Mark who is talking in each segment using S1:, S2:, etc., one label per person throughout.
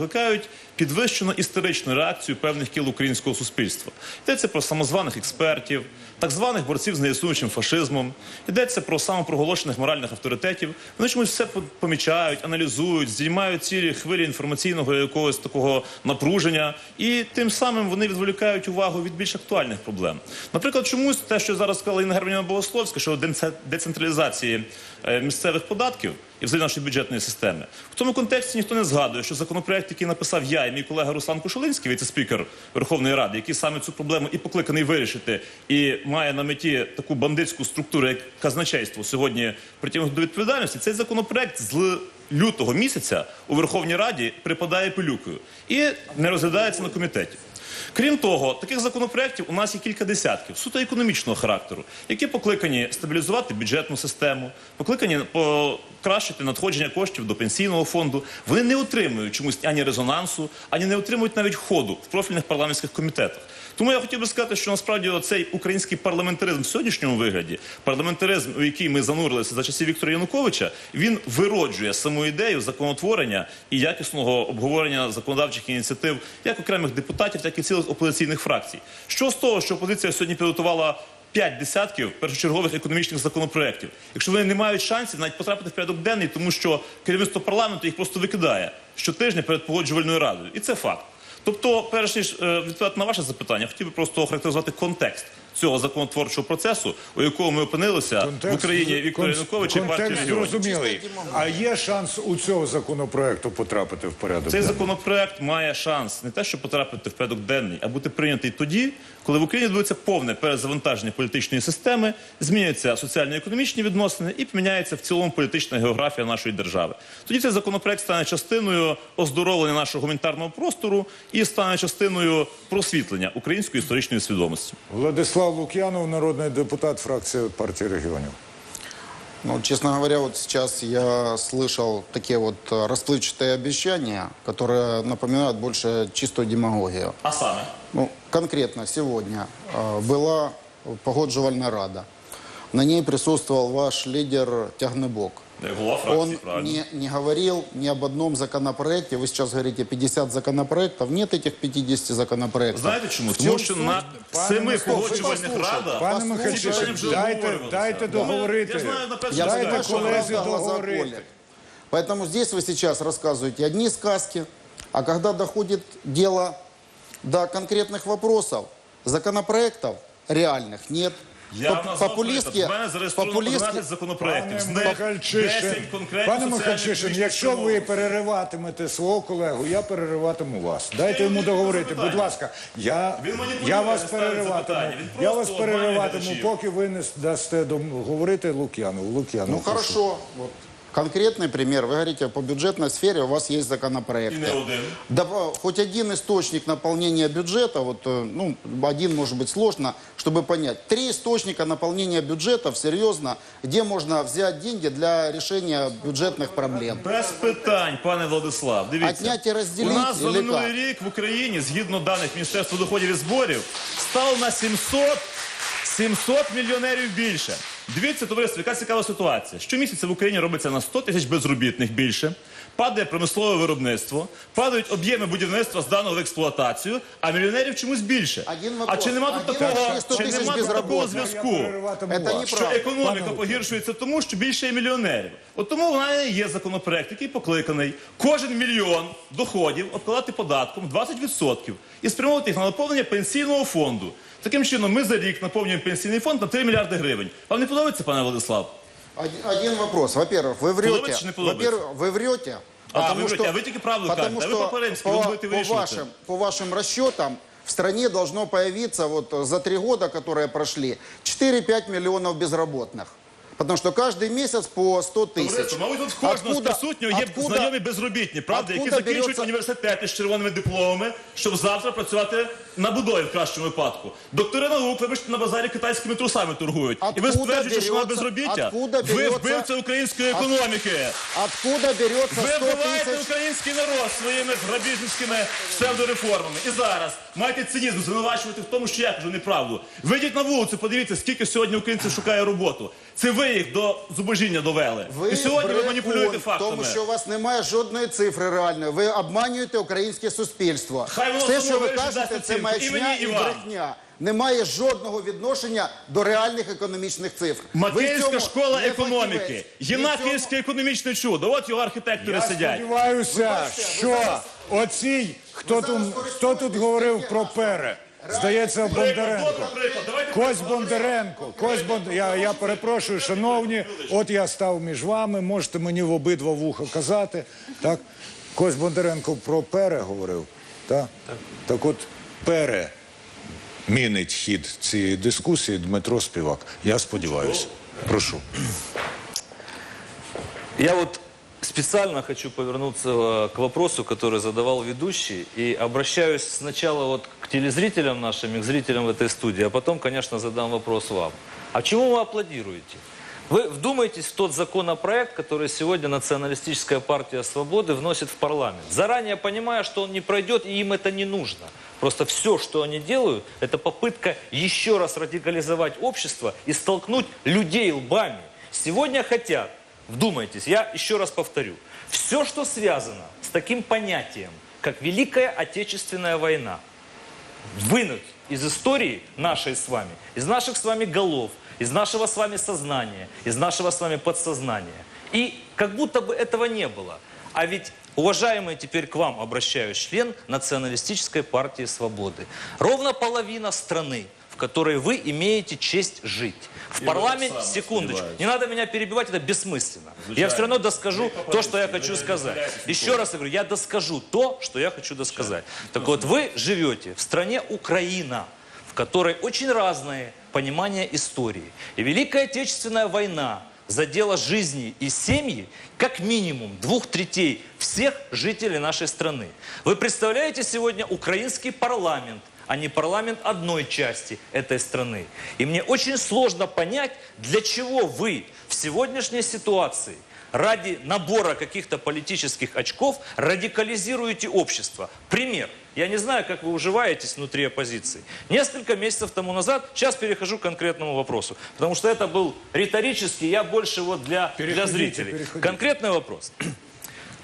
S1: викликають підвищену історичну реакцію певних кіл українського суспільства. Йдеться про самозваних експертів, так званих борців з неіснуючим фашизмом, йдеться про самопроголошених моральних авторитетів. Вони чомусь все помічають, аналізують, здіймають цілі хвилі інформаційного якогось такого напруження, і тим самим вони відволікають увагу від більш актуальних проблем. Наприклад, чомусь те, що зараз сказала Інна Германівна Богословська, що децентралізації е, місцевих податків і взагалі нашої бюджетної системи. В тому контексті ніхто не згадує, що законопроект, який написав я і мій колега Руслан Кошулинський, віце-спікер Верховної Ради, який саме цю проблему і покликаний вирішити, і має на меті таку бандитську структуру, як казначейство сьогодні притягнути до відповідальності. Цей законопроект з лютого місяця у Верховній Раді припадає пилюкою і не розглядається на комітеті. Крім того, таких законопроєктів у нас є кілька десятків суто економічного характеру, які покликані стабілізувати бюджетну систему, покликані покращити надходження коштів до пенсійного фонду. Вони не отримують чомусь ані резонансу, ані не отримують навіть ходу в профільних парламентських комітетах. Тому я хотів би сказати, що насправді цей український парламентаризм в сьогоднішньому вигляді, парламентаризм, у який ми занурилися за часів Віктора Януковича, він вироджує саму ідею законотворення і якісного обговорення законодавчих ініціатив як окремих депутатів, так і цілих опозиційних фракцій. Що з того, що опозиція сьогодні підготувала п'ять десятків першочергових економічних законопроєктів, якщо вони не мають шансів навіть потрапити в порядок денний, тому що керівництво парламенту їх просто викидає щотижня перед погоджувальною радою, і це факт. Тобто, перш ніж е, відповідати на ваше запитання, хотів би просто охарактеризувати контекст цього законотворчого процесу, у якому ми опинилися в Україні Віктора Януковича і партії
S2: зрозумілий. А є шанс у цього законопроекту потрапити в порядок?
S1: Цей законопроект має шанс не те, щоб потрапити в порядок денний, а бути прийнятий тоді, коли в Україні відбудеться повне перезавантаження політичної системи, зміняться соціально-економічні відносини і поміняється в цілому політична географія нашої держави. Тоді цей законопроект стане частиною оздоровлення нашого гуманітарного простору і стане частиною просвітлення української історичної свідомості.
S2: Владислав Лук'янов, народний депутат фракції партії регіонів.
S3: Ну, честно говоря, вот сейчас я слышал такие вот э, расплывчатые обещания, которые напоминают больше чистую демагогию.
S1: А саме
S3: Ну, конкретно сегодня э, была погоджувальная рада. На ней присутствовал ваш лидер Тягнебок.
S1: голова фракції,
S3: Он
S1: правильно.
S3: не, не говорил ни об одном законопроекте. Вы сейчас говорите 50 законопроектов. Нет этих 50 законопроектов.
S1: Знаєте чому?
S3: В
S1: Тому
S3: нем
S1: що
S3: суть-
S1: на
S2: Пане
S1: семи
S2: Микола,
S1: погоджувальних
S3: послухайте,
S1: радах
S2: Пане
S3: Послухайте,
S2: Михайловичу,
S1: вже
S2: дайте,
S1: обговорювалися.
S2: дайте
S1: Ну,
S2: договорити.
S1: Я знаю на першому
S3: Я
S2: Дайте
S3: понимаю, что
S2: коллеге
S3: глаза глаза
S2: договорить.
S3: колят. Поэтому здесь вы сейчас рассказываете одни сказки, а когда доходит дело до конкретных вопросов, законопроектов реальных нет.
S1: Я
S3: Поп-
S1: назвав
S3: популистские,
S1: приклад. В мене зареєстровано
S3: популистские,
S1: 11 законопроєктів. З
S2: Пане
S1: них
S2: Михальчишин,
S1: 10
S2: пане Михальчишин, якщо ви перериватимете свого колегу, я перериватиму вас. Дайте йому договорити. Будь ласка, я,
S1: Він маніпулює,
S2: я
S1: не
S2: вас
S1: ставить
S2: перериватиму.
S1: запитання. Він
S2: Я
S1: просто
S2: вас
S1: обманює
S2: перериватиму,
S1: глядачів.
S2: поки ви не дасте дом- говорити Лук'яну. Лук'яну,
S3: Ну хорошо. Вот. Конкретный пример. Вы говорите, по бюджетной сфере у вас есть законопроекты.
S1: І не один.
S3: Да, э, хоть один источник наполнения бюджета, вот, э, ну, один может быть сложно, чтобы понять. Три источника наполнения бюджетов, серьезно, где можно взять деньги для решения бюджетных проблем.
S1: Без питань, пане Владислав. Дивіться,
S3: Отнять і розділити,
S1: у нас за
S3: или
S1: минулий
S3: як?
S1: рік в Україні, згідно даних Міністерства доходів і зборів, стало на 700, 700 мільйонерів більше. Дивіться, товариство, яка цікава ситуація. Щомісяця в Україні робиться на 100 тисяч безробітних більше, падає промислове виробництво, падають об'єми будівництва зданого в експлуатацію, а мільйонерів чомусь більше. А чи нема тут такого, чи нема тут такого зв'язку? що економіка погіршується тому, що більше є мільйонерів. От тому в мене є законопроект, який покликаний кожен мільйон доходів обкладати податком 20% і спрямовувати їх на наповнення пенсійного фонду. Таким чином, ми за рік наповнюємо пенсійний фонд на 3 мільярди гривень. Вам не подобається, пане Владислав?
S3: Один, один вопрос. Во-первых, вы врете.
S1: Подобается, не подобается?
S3: Во-первых, вы врете.
S1: А, вы врете, а вы только правду
S3: потому
S1: кажете, а вы
S3: что
S1: по-паремски,
S3: по,
S1: вы будете
S3: по,
S1: вирішувати.
S3: вашим, по вашим расчетам в стране должно появиться вот за три года, которые прошли, 4-5 миллионов безработных. Потому что каждый месяц по 100 тысяч.
S1: Товариство, Мабуть, тут в кожного з присутнього є
S3: откуда-
S1: знайомі безробітні, правда, які
S3: откуда
S1: закінчують
S3: береться-
S1: університети з червоними дипломами, щоб завтра працювати на будові в кращому випадку. Доктори наук, вибачте, на базарі китайськими трусами торгують. І ви
S3: Откуда
S1: стверджуєте, що немає
S3: береться-
S1: безробіття?
S3: откуда
S1: Ви
S3: береться-
S1: вбивця української економіки.
S3: Откуда берется
S1: Ви
S3: 100
S1: вбиваєте
S3: тысяч?
S1: український народ своїми грабіжницькими псевдореформами. І зараз маєте цинізм звинувачувати в тому, що я кажу неправду. Вийдіть на вулицю, подивіться, скільки сьогодні українців шукає роботу. Це ви їх до зубожіння довели.
S3: Ви
S1: І сьогодні ви маніпулюєте фактами.
S3: тому, що у вас немає жодної цифри реальної. Ви обманюєте українське суспільство.
S1: Хай воно
S3: Все, що ви кажете, це маячня і
S1: і
S3: брехня. Немає жодного відношення до реальних економічних цифр. Ви цьому
S1: школа економіки.
S3: Ви цьому-
S1: Київське економічне чудо. От його архітектори
S2: Я
S1: сидять.
S2: сподіваюся,
S3: ви
S2: що
S3: зараз-
S2: оцій, хто тут, хто тут говорив про пере? Здається, Бондаренко. Кось Бондаренко, Кось Бон... я, я перепрошую, шановні, от я став між вами, можете мені в обидва вуха казати. Так? Кось Бондаренко про пере говорив. Так? Так. от пере мінить хід цієї дискусії Дмитро Співак. Я сподіваюся. Прошу.
S4: Я вот специально хочу повернуться э, к вопросу, который задавал ведущий, и обращаюсь сначала вот к телезрителям нашим, и к зрителям этой студии, а потом, конечно, задам вопрос вам. А чему вы аплодируете? Вы вдумайтесь в тот законопроект, который сегодня Националистическая партия Свободы вносит в парламент, заранее понимая, что он не пройдет, и им это не нужно. Просто все, что они делают, это попытка еще раз радикализовать общество и столкнуть людей лбами. Сегодня хотят Вдумайтесь, я еще раз повторю. Все, что связано с таким понятием, как Великая Отечественная война, вынуть из истории нашей с вами, из наших с вами голов, из нашего с вами сознания, из нашего с вами подсознания. И как будто бы этого не было. А ведь, уважаемый, теперь к вам обращаюсь, член Националистической партии Свободы, ровно половина страны, которой вы имеете честь жить. В парламенте,
S1: Александр,
S4: секундочку,
S1: сподіваюсь.
S4: не надо меня перебивать, это бессмысленно. Я
S1: Звичайно.
S4: все равно доскажу
S1: Ви
S4: то, что я
S1: попадете,
S4: хочу
S1: ви
S4: сказать.
S1: дозволяєте
S4: Еще раз я говорю, я доскажу то, что я хочу досказать. Так вот, вы живете в стране Украина, в которой очень разное понимание истории. И Великая Отечественная война задела жизни и семьи как минимум двух третей всех жителей нашей страны. Вы представляете сегодня украинский парламент, а не парламент одной части этой страны. И мне очень сложно понять, для чего вы в сегодняшней ситуации ради набора каких-то политических очков радикализируете общество. Пример. Я не знаю, как вы уживаетесь внутри оппозиции. Несколько месяцев тому назад, сейчас перехожу к конкретному вопросу, потому что это был риторический, я больше вот для, для зрителей.
S2: переходите.
S4: Конкретный вопрос.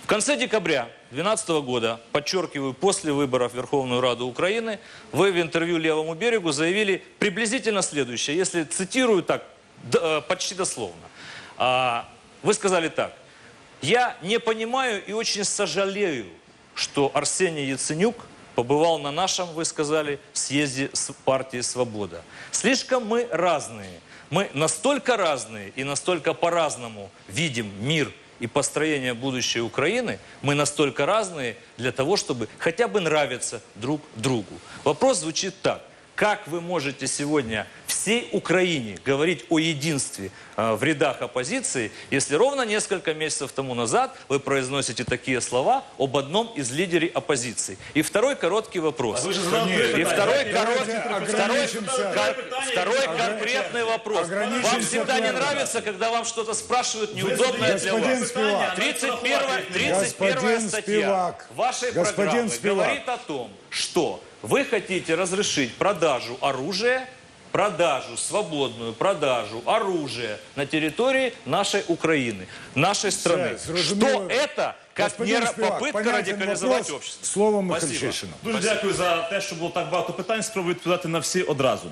S4: В конце декабря 2012 года, подчеркиваю, после выборов в Верховную Раду Украины, вы в интервью «Левому берегу» заявили приблизительно следующее, если цитирую так, э, почти дословно. А, Вы сказали так. «Я не понимаю и очень сожалею, что Арсений Яценюк побывал на нашем, вы сказали, съезде с партии «Свобода». Слишком мы разные. Мы настолько разные и настолько по-разному видим мир и построение будущей Украины, мы настолько разные для того, чтобы хотя бы нравиться друг другу. Вопрос звучит так. Как вы можете сегодня всей Украине говорить о единстве э, в рядах оппозиции, если ровно несколько месяцев тому назад вы произносите такие слова об одном из лидерей оппозиции? И второй короткий вопрос.
S1: Ви ж задали три
S4: И второй короткий, второй, кор- второй конкретный вопрос. Вам всегда не нравится, когда вам что-то спрашивают неудобное для вас.
S2: Спивак.
S4: 31, 31
S2: Господин
S4: статья
S2: Спивак.
S4: вашей
S2: Господин
S4: программы
S2: Спивак.
S4: говорит о том, что вы хотите разрешить продажу оружия, продажу, свободную продажу оружия на территории нашей Украины, нашей страны.
S2: зрозуміло.
S4: Что это, как
S2: Господин
S4: не
S2: Спивак,
S4: попытка
S2: понятен
S4: радикализовать
S2: вопрос.
S4: общество?
S2: Слово
S4: Спасибо.
S2: Михальчишину.
S1: Дуже дякую за те, що було так багато питань. Спробую відповідати на всі одразу.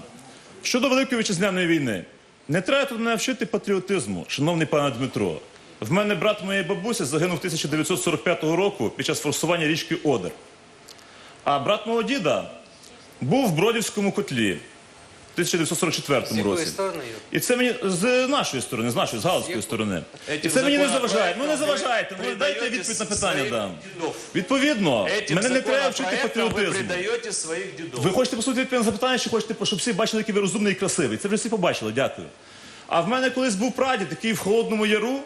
S1: Щодо Великої вітчизняної війни, не треба тут мене вчити патріотизму, шановний пане Дмитро. В мене брат моєї бабусі загинув 1945 року під час форсування річки Одер. А брат мого діда був в Бродівському котлі в 1944 році. І це мені з нашої сторони, з нашої, з галицької сторони. І це мені не заважає. Ну не заважайте. Ну дайте відповідь на питання дам. Відповідно, мене не треба вчити
S4: дедов.
S1: Ви хочете послухати відповідь на запитання, чи хочете, щоб всі бачили, який ви розумний і красивий? Це вже всі побачили, дякую. А в мене колись був прадід, який в Холодному Яру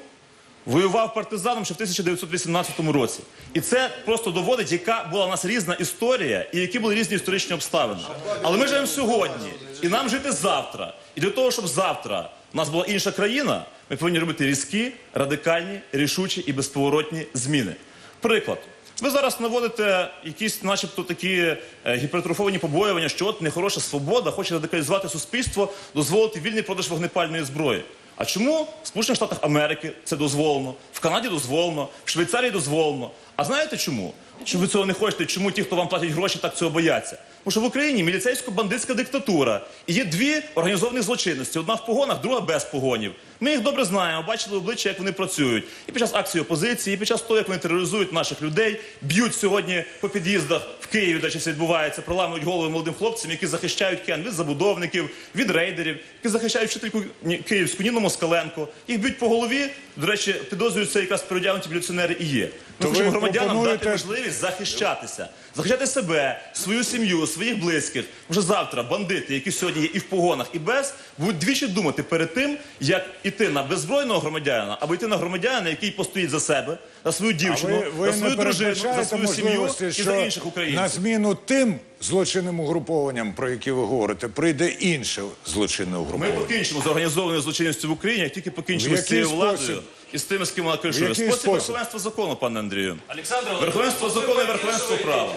S1: воював партизаном ще в 1918 році. І це просто доводить, яка була у нас різна історія і які були різні історичні обставини. Але ми живемо сьогодні, і нам жити завтра. І для того, щоб завтра у нас була інша країна, ми повинні робити різкі, радикальні, рішучі і безповоротні зміни. Приклад. Ви зараз наводите якісь, начебто, такі е, гіпертрофовані побоювання, що от нехороша свобода хоче радикалізувати суспільство, дозволити вільний продаж вогнепальної зброї. А чому в Сполучених Штатах Америки це дозволено, в Канаді дозволено, в Швейцарії дозволено? А знаєте чому? Чому ви цього не хочете? Чому ті, хто вам платять гроші, так цього бояться? Тому що в Україні міліцейсько-бандитська диктатура. І є дві організовані злочинності: одна в погонах, друга без погонів. Ми їх добре знаємо, бачили обличчя, як вони працюють. І під час акції опозиції, і під час того, як вони тероризують наших людей, б'ють сьогодні по під'їздах в Києві, де це відбувається, проламують голови молодим хлопцям, які захищають Кен від забудовників, від рейдерів, які захищають вчительку київську Ніну Москаленко. Їх б'ють по голові. До речі, підозрюють це якраз переодягнуті міліціонери і є. Ми
S2: То
S1: хочемо громадянам
S2: пропонуєте-
S1: дати можливість захищатися, захищати себе, свою сім'ю, своїх близьких. Вже завтра бандити, які сьогодні є і в погонах, і без, будуть двічі думати перед тим, як іти на беззбройного громадянина, або йти на громадянина, який постоїть за себе, за свою
S2: А
S1: дівчину,
S2: ви, ви
S1: за свою
S2: не
S1: дружину, за
S2: передбачаєте
S1: свою сім'ю
S2: можливості,
S1: і
S2: що
S1: за інших
S2: на
S1: українців.
S2: зміну тим злочинним угрупованням, про які ви говорите, прийде інше злочинне
S1: Ми
S2: угруповання?
S1: покінчимо з організованою злочинністю в Україні, як тільки покінчимо
S2: В
S1: з цією
S2: який
S1: владою
S2: спосіб?
S1: і з тими, з ким вона кришує.
S2: який
S1: Спосіб
S2: спосіб?
S1: верховенства закону, пане Андрію.
S4: Александр
S1: Верховенство закону і верховенство права.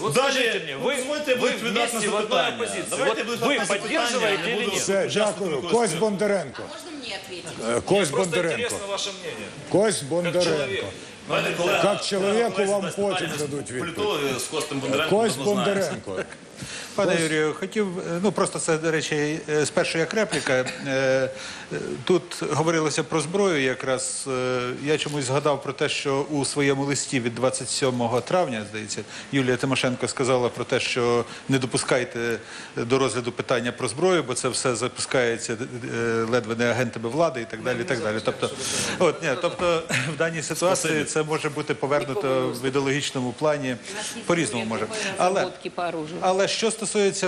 S4: Вот
S1: Далі,
S4: скажите мне, вы,
S1: дозвольте, я буду
S4: вы
S1: відповідати на
S4: вместе в одной
S1: запитання.
S4: оппозиции.
S1: Давайте
S4: Вот
S1: я буду
S4: вы
S1: відповідати на запитання,
S4: поддерживаете
S1: я
S4: или
S1: буду-
S4: нет?
S2: Все,
S1: учасником
S2: дякую.
S1: якогось
S2: Кость
S1: спілку.
S2: Бондаренко.
S5: Можно мне ответить?
S2: Е, Кость
S4: Просто
S2: Бондаренко.
S4: интересно ваше мнение.
S2: Кость Бондаренко.
S1: Давайте, колега,
S2: Як чоловіку вам потім дадуть відповідь.
S1: Політологи з Костем Бондаренком
S2: Кость. Бондаренко.
S6: Пане Юрію, хотів, е, ну просто це, до речі, е, спершу як репліка. Е, е, Тут говорилося про зброю якраз. Е, Я чомусь згадав про те, що у своєму листі від 27 травня, здається, Юлія Тимошенко сказала про те, що не допускайте до розгляду питання про зброю, бо це все запускається е, ледве не агентами влади і так далі. І так далі. Тобто, от, ні, тобто в даній ситуації це може бути повернуто в ідеологічному плані по-різному може. Але
S5: по
S6: але що стосується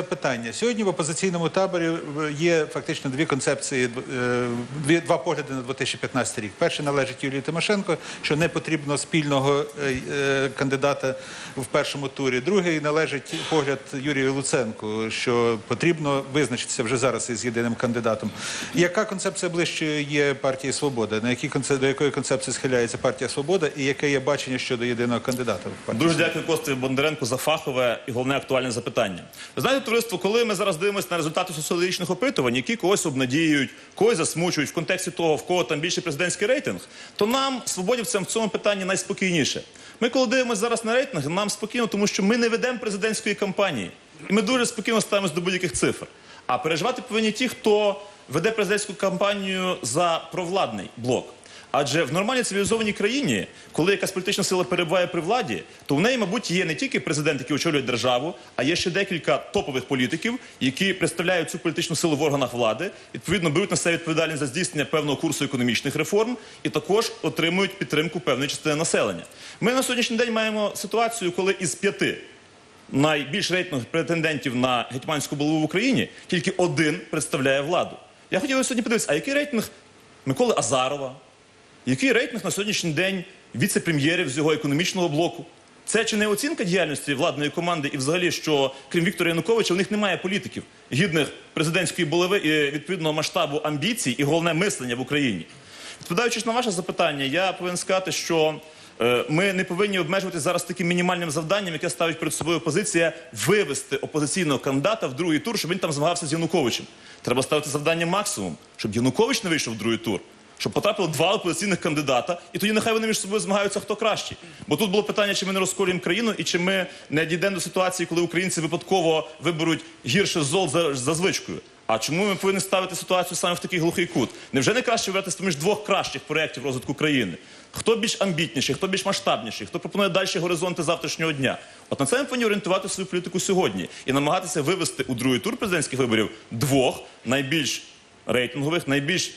S6: питання, сьогодні в опозиційному таборі е, є фактично дві концепції, е, дві, два погляди на 2015 рік. Перший належить Юлії Тимошенко, що не потрібно спільного е, кандидата в першому турі. Другий належить погляд Юрію Луценку, що потрібно визначитися вже зараз із єдиним кандидатом. Яка концепція ближче є партії Свобода? На які до якої концепції схиляється партія Свобода, і яке є бачення щодо єдиного кандидата в партії?
S1: Дуже дякую Костю Бондаренку за фахове і головне актуальне запитання. Знаєте, товариство, коли ми зараз дивимося на результати соціологічних опитувань, які когось обнадіюють, когось засмучують в контексті того, в кого там більший президентський рейтинг, то нам, свободівцям, в цьому питанні найспокійніше. Ми, коли дивимося зараз на рейтинг, нам спокійно, тому що ми не ведемо президентської кампанії. І ми дуже спокійно ставимося до будь-яких цифр. А переживати повинні ті, хто веде президентську кампанію за провладний блок. Адже в нормальній цивілізованій країні, коли якась політична сила перебуває при владі, то в неї, мабуть, є не тільки президент, який очолює державу, а є ще декілька топових політиків, які представляють цю політичну силу в органах влади, відповідно беруть на себе відповідальність за здійснення певного курсу економічних реформ і також отримують підтримку певної частини населення. Ми на сьогоднішній день маємо ситуацію, коли із п'яти найбільш рейтингових претендентів на гетьманську булаву в Україні тільки один представляє владу. Я хотів сьогодні подивитися, а який рейтинг Миколи Азарова, який рейтинг на сьогоднішній день віце-прем'єрів з його економічного блоку? Це чи не оцінка діяльності владної команди і взагалі, що крім Віктора Януковича, у них немає політиків, гідних президентської булави і відповідного масштабу амбіцій і головне мислення в Україні? Відповідаючи на ваше запитання, я повинен сказати, що е, ми не повинні обмежуватися зараз таким мінімальним завданням, яке ставить перед собою опозиція вивести опозиційного кандидата в другий тур, щоб він там змагався з Януковичем. Треба ставити завдання максимум, щоб Янукович не вийшов в другий тур. Щоб потрапило два опозиційних кандидата, і тоді нехай вони між собою змагаються, хто кращий. Бо тут було питання, чи ми не розколюємо країну, і чи ми не дійдемо до ситуації, коли українці випадково виберуть гірше зол за, за звичкою. А чому ми повинні ставити ситуацію саме в такий глухий кут? Невже не краще вибрати між двох кращих проєктів розвитку країни? Хто більш амбітніший, хто більш масштабніший, хто пропонує далі горизонти завтрашнього дня? От на це ми повинні орієнтувати свою політику сьогодні і намагатися вивести у другий тур президентських виборів двох найбільш рейтингових, найбільш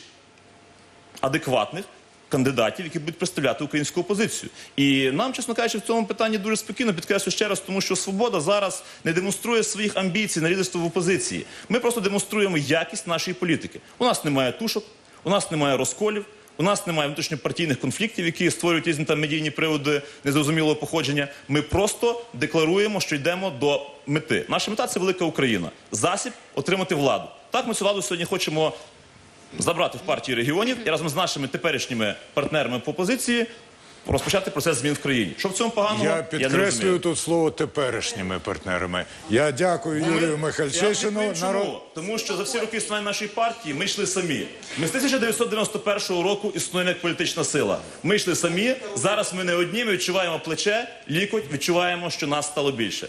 S1: адекватних кандидатів, які будуть представляти українську опозицію. І нам, чесно кажучи, в цьому питанні дуже спокійно підкреслю ще раз, тому що свобода зараз не демонструє своїх амбіцій на лідерство в опозиції. Ми просто демонструємо якість нашої політики. У нас немає тушок, у нас немає розколів. У нас немає внутрішньопартійних конфліктів, які створюють різні там медійні приводи незрозумілого походження. Ми просто декларуємо, що йдемо до мети. Наша мета це велика Україна. Засіб отримати владу. Так, ми цю владу сьогодні хочемо забрати в партії регіонів і разом з нашими теперішніми партнерами по опозиції розпочати процес змін в країні. Що в цьому поганого?
S2: Я
S1: не
S2: підкреслюю тут слово теперішніми партнерами. Я дякую Юрію Михальчишину.
S1: відповім. Тому що за всі роки існування нашої партії ми йшли самі. Ми з 1991 року існуємо як політична сила. Ми йшли самі. Зараз ми не одні. Ми відчуваємо плече, лікоть, відчуваємо, що нас стало більше.